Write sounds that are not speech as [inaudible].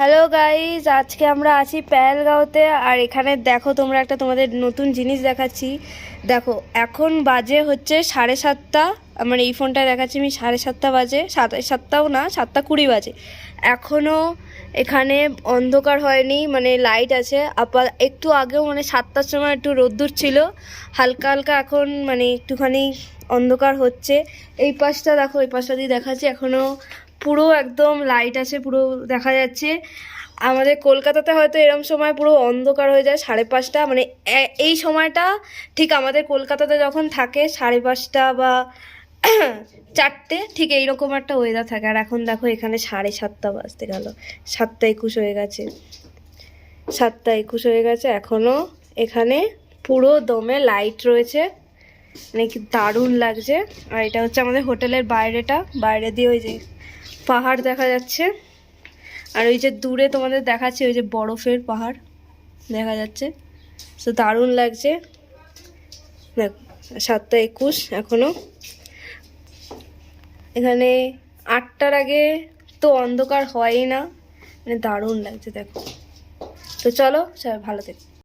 Hello guys আজকে আমরা আছি প্যালগাঁওতে আর এখানে দেখো তোমরা একটা তোমাদের নতুন জিনিস দেখাচ্ছি। দেখো, এখন বাজে হচ্ছে সাড়ে সাতটা। আমার এই ফোনটা দেখাচ্ছি আমি, সাড়ে সাতটা বাজে। সাত সাতটাও না, সাতটা কুড়ি বাজে। এখনও এখানে অন্ধকার হয়নি মানে লাইট আছে। আপার একটু আগেও মানে সাতটার সময় একটু রোদ্দুর ছিল। হালকা হালকা এখন মানে একটুখানি অন্ধকার হচ্ছে। এই পাশটা দেখো, এই পাশটা দিয়ে দেখাচ্ছি। এখনও পুরো একদম লাইট আছে, পুরো দেখা যাচ্ছে। আমাদের কলকাতাতে হয়তো এরম সময় পুরো অন্ধকার হয়ে যায়, সাড়ে পাঁচটা। মানে এই সময়টা ঠিক আমাদের কলকাতাতে যখন থাকে, সাড়ে পাঁচটা বা [coughs] চারটে, ঠিক এইরকম একটা ওয়েদার থাকে। আর এখন দেখো এখানে সাড়ে সাতটা বাজতে গেল। সাতটা একুশ হয়ে গেছে। সাতটা একুশ হয়ে গেছে। এখনও এখানে পুরো দমে লাইট রয়েছে। মানে কি দারুণ লাগছে। আর এটা হচ্ছে আমাদের হোটেলের বাইরেটা। বাইরে দিয়ে ওই যে পাহাড় দেখা যাচ্ছে। আর ওই যে দূরে তোমাদের দেখাচ্ছে, ওই যে বরফের পাহাড় দেখা যাচ্ছে। তো দারুণ লাগছে। দেখো, সাতটা একুশ এখনও। এখানে আটটার আগে তো অন্ধকার হয়ই না। মানে দারুণ লাগছে, দেখো। তো চলো ভালো থেকো।